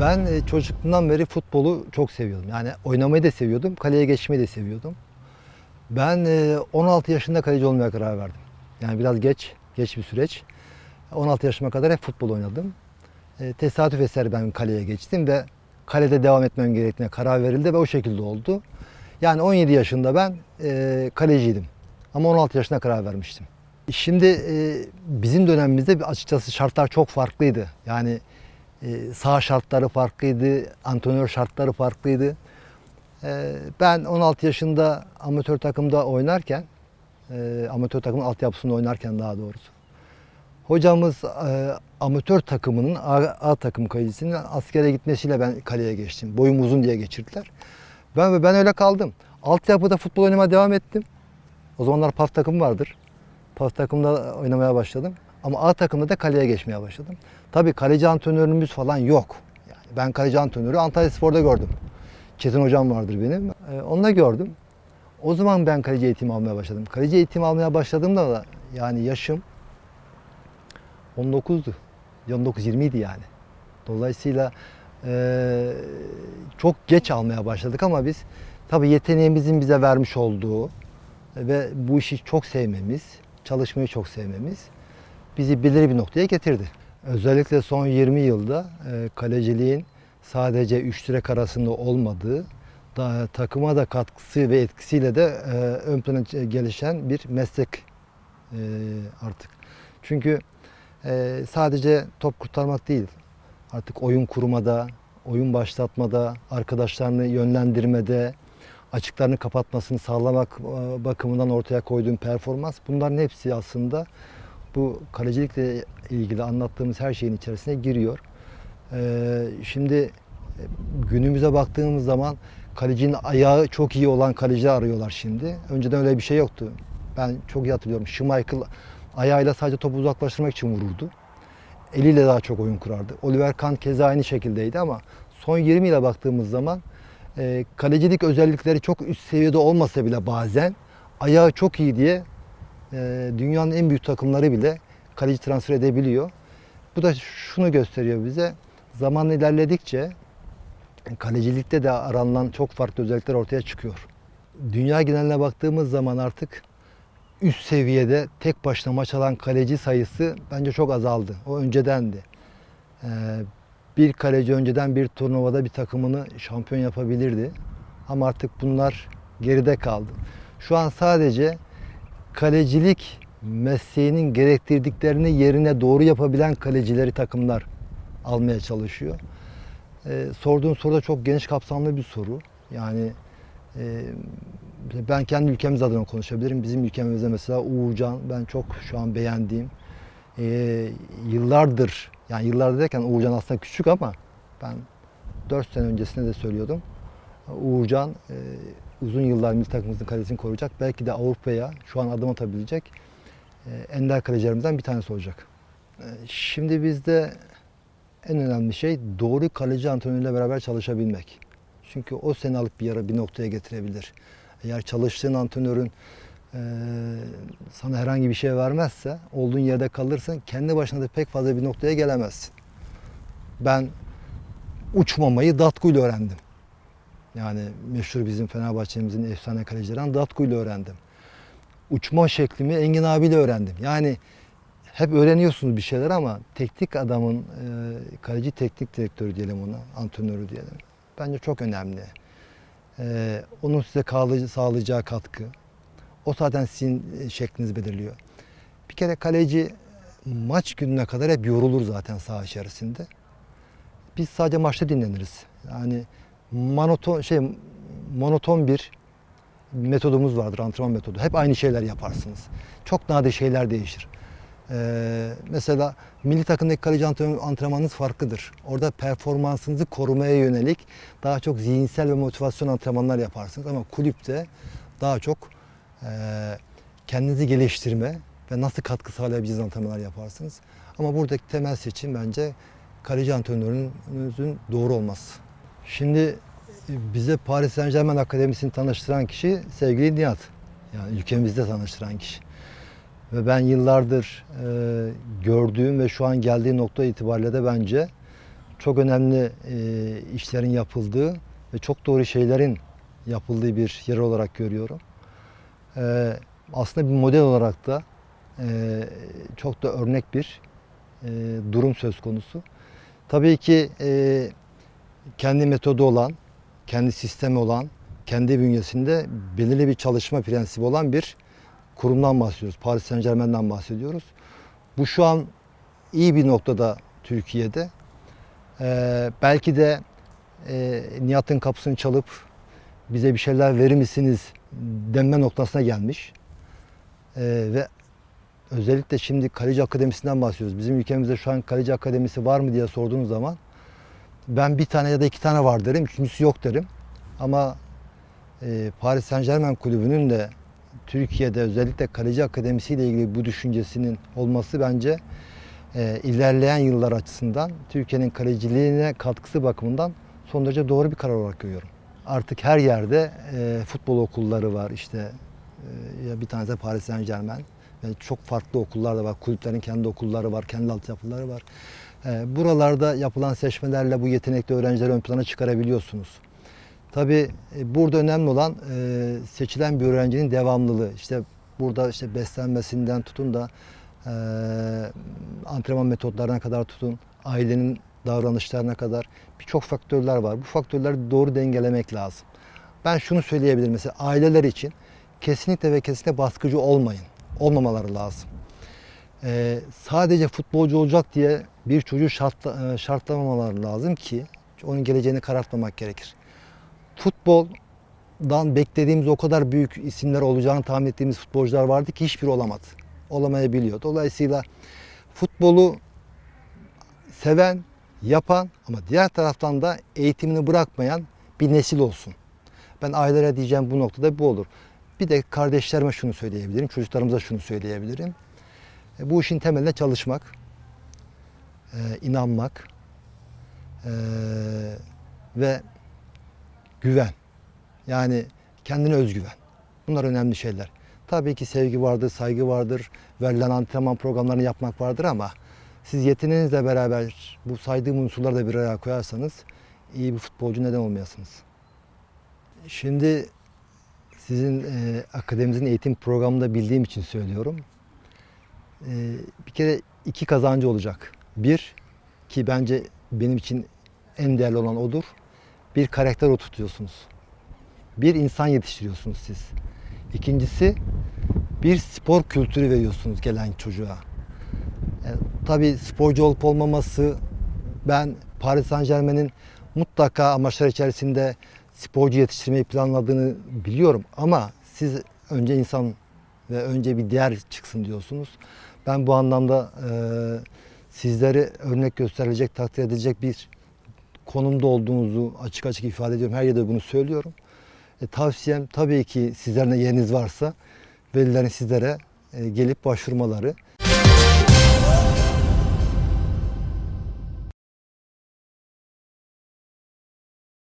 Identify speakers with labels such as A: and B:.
A: Ben e, çocukluğumdan beri futbolu çok seviyordum. Yani oynamayı da seviyordum, kaleye geçmeyi de seviyordum. Ben e, 16 yaşında kaleci olmaya karar verdim. Yani biraz geç, geç bir süreç. 16 yaşıma kadar hep futbol oynadım. E, tesadüf eseri ben kaleye geçtim ve kalede devam etmem gerektiğine karar verildi ve o şekilde oldu. Yani 17 yaşında ben e, kaleciydim. Ama 16 yaşına karar vermiştim. Şimdi e, bizim dönemimizde açıkçası şartlar çok farklıydı. Yani e, saha şartları farklıydı, antrenör şartları farklıydı. E, ben 16 yaşında amatör takımda oynarken, e, amatör takımın altyapısında oynarken daha doğrusu. Hocamız e, amatör takımının A, A takım kalecisinin askere gitmesiyle ben kaleye geçtim. Boyum uzun diye geçirdiler. Ben ben öyle kaldım. Altyapıda futbol oynamaya devam ettim. O zamanlar PAF takım vardır. PAF takımda oynamaya başladım. Ama A takımda da kaleye geçmeye başladım. Tabii kaleci antrenörümüz falan yok. Yani ben kaleci antrenörü Antalya Spor'da gördüm. Çetin hocam vardır benim. Ee, onunla gördüm. O zaman ben kaleci eğitimi almaya başladım. Kaleci eğitimi almaya başladığımda da yani yaşım 19'du. 19-20 idi yani. Dolayısıyla eee, çok geç almaya başladık ama biz tabii yeteneğimizin bize vermiş olduğu ve bu işi çok sevmemiz, çalışmayı çok sevmemiz bizi belirli bir noktaya getirdi. Özellikle son 20 yılda e, kaleciliğin sadece üç direk arasında olmadığı, da, takıma da katkısı ve etkisiyle de e, ön plana gelişen bir meslek e, artık. Çünkü sadece top kurtarmak değil, artık oyun kurmada, oyun başlatmada, arkadaşlarını yönlendirmede, açıklarını kapatmasını sağlamak bakımından ortaya koyduğum performans bunların hepsi aslında bu kalecilikle ilgili anlattığımız her şeyin içerisine giriyor. Ee, şimdi e, günümüze baktığımız zaman kalecinin ayağı çok iyi olan kaleci arıyorlar şimdi. Önceden öyle bir şey yoktu. Ben çok iyi hatırlıyorum. Schmeichel ayağıyla sadece topu uzaklaştırmak için vururdu. Eliyle daha çok oyun kurardı. Oliver Kahn keza aynı şekildeydi ama son 20 yıla baktığımız zaman e, kalecilik özellikleri çok üst seviyede olmasa bile bazen ayağı çok iyi diye e, dünyanın en büyük takımları bile kaleci transfer edebiliyor. Bu da şunu gösteriyor bize. Zaman ilerledikçe kalecilikte de aranılan çok farklı özellikler ortaya çıkıyor. Dünya geneline baktığımız zaman artık üst seviyede tek başına maç alan kaleci sayısı bence çok azaldı. O öncedendi. Ee, bir kaleci önceden bir turnuvada bir takımını şampiyon yapabilirdi. Ama artık bunlar geride kaldı. Şu an sadece kalecilik mesleğinin gerektirdiklerini yerine doğru yapabilen kalecileri takımlar almaya çalışıyor. Ee, sorduğun soru da çok geniş kapsamlı bir soru. Yani e, ben kendi ülkemiz adına konuşabilirim. Bizim ülkemizde mesela Uğurcan ben çok şu an beğendiğim e, yıllardır yani yıllardır derken Uğurcan aslında küçük ama ben 4 sene öncesinde de söylüyordum. Uğurcan e, uzun yıllar milli takımımızın kalesini koruyacak. Belki de Avrupa'ya şu an adım atabilecek e, ender kalecilerimizden bir tanesi olacak. E, Şimdi bizde en önemli şey doğru kaleci antrenörüyle beraber çalışabilmek. Çünkü o seni alıp bir yere bir noktaya getirebilir. Eğer çalıştığın antrenörün e, sana herhangi bir şey vermezse olduğun yerde kalırsın. Kendi başına da pek fazla bir noktaya gelemezsin. Ben uçmamayı Datku'yla öğrendim. Yani meşhur bizim Fenerbahçe'mizin efsane kalecilerinden Datku'yla öğrendim. Uçma şeklimi Engin abiyle öğrendim. Yani hep öğreniyorsunuz bir şeyler ama teknik adamın, e, kaleci teknik direktörü diyelim ona, antrenörü diyelim. Bence çok önemli. E, onun size sağlayacağı katkı. O zaten sizin e, şeklinizi belirliyor. Bir kere kaleci maç gününe kadar hep yorulur zaten saha içerisinde. Biz sadece maçta dinleniriz. Yani monoton şey monoton bir metodumuz vardır antrenman metodu. Hep aynı şeyler yaparsınız. Çok nadir şeyler değişir. Ee, mesela milli takımdaki kaleci antrenman- antrenmanınız farklıdır. Orada performansınızı korumaya yönelik daha çok zihinsel ve motivasyon antrenmanlar yaparsınız. Ama kulüpte daha çok e, kendinizi geliştirme ve nasıl katkı sağlayabileceğiniz antrenmanlar yaparsınız. Ama buradaki temel seçim bence kaleci antrenörünüzün doğru olması. Şimdi e, bize Paris Saint Germain Akademisi'ni tanıştıran kişi sevgili Nihat. Yani ülkemizde tanıştıran kişi. Ve ben yıllardır e, gördüğüm ve şu an geldiği nokta itibariyle de bence çok önemli e, işlerin yapıldığı ve çok doğru şeylerin yapıldığı bir yer olarak görüyorum. E, aslında bir model olarak da e, çok da örnek bir e, durum söz konusu. Tabii ki e, kendi metodu olan, kendi sistemi olan, kendi bünyesinde belirli bir çalışma prensibi olan bir kurumdan bahsediyoruz. Paris Saint Germain'den bahsediyoruz. Bu şu an iyi bir noktada Türkiye'de. Ee, belki de e, Nihat'ın kapısını çalıp bize bir şeyler verir misiniz denme noktasına gelmiş. Ee, ve özellikle şimdi Kaleci Akademisi'nden bahsediyoruz. Bizim ülkemizde şu an Kaleci Akademisi var mı diye sorduğunuz zaman ben bir tane ya da iki tane var derim, üçüncüsü yok derim. Ama e, Paris Saint Germain kulübünün de Türkiye'de özellikle Kaleci Akademisi ile ilgili bu düşüncesinin olması bence e, ilerleyen yıllar açısından Türkiye'nin kaleciliğine katkısı bakımından son derece doğru bir karar olarak görüyorum. Artık her yerde e, futbol okulları var işte e, bir tanesi Paris Saint Germain. Yani çok farklı okullar da var. Kulüplerin kendi okulları var, kendi altyapıları var. E, buralarda yapılan seçmelerle bu yetenekli öğrencileri ön plana çıkarabiliyorsunuz. Tabii e, burada önemli olan e, seçilen bir öğrencinin devamlılığı. İşte burada işte beslenmesinden tutun da e, antrenman metotlarına kadar tutun, ailenin davranışlarına kadar birçok faktörler var. Bu faktörleri doğru dengelemek lazım. Ben şunu söyleyebilirim mesela aileler için kesinlikle ve kesinlikle baskıcı olmayın. Olmamaları lazım. E, sadece futbolcu olacak diye bir çocuğu şartla, e, şartlamamaları lazım ki onun geleceğini karartmamak gerekir futboldan beklediğimiz o kadar büyük isimler olacağını tahmin ettiğimiz futbolcular vardı ki hiçbiri olamadı. Olamayabiliyor. Dolayısıyla futbolu seven, yapan ama diğer taraftan da eğitimini bırakmayan bir nesil olsun. Ben ailelere diyeceğim bu noktada bu olur. Bir de kardeşlerime şunu söyleyebilirim, çocuklarımıza şunu söyleyebilirim. E, Bu işin temeline çalışmak, e, inanmak e, ve güven. Yani kendine özgüven. Bunlar önemli şeyler. Tabii ki sevgi vardır, saygı vardır, verilen antrenman programlarını yapmak vardır ama siz yeteneğinizle beraber bu saydığım unsurları da bir araya koyarsanız iyi bir futbolcu neden olmayasınız. Şimdi sizin e, akademimizin eğitim programında bildiğim için söylüyorum. E, bir kere iki kazancı olacak. Bir ki bence benim için en değerli olan odur bir karakter oturtuyorsunuz. Bir insan yetiştiriyorsunuz siz. İkincisi bir spor kültürü veriyorsunuz gelen çocuğa. Yani, tabii sporcu olup olmaması ben Paris Saint Germain'in mutlaka amaçlar içerisinde sporcu yetiştirmeyi planladığını biliyorum ama siz önce insan ve önce bir değer çıksın diyorsunuz. Ben bu anlamda e, sizleri örnek gösterilecek, takdir edilecek bir konumda olduğunuzu açık açık ifade ediyorum. Her yerde bunu söylüyorum. E, tavsiyem tabii ki sizlerin yeriniz varsa velilerin sizlere e, gelip başvurmaları.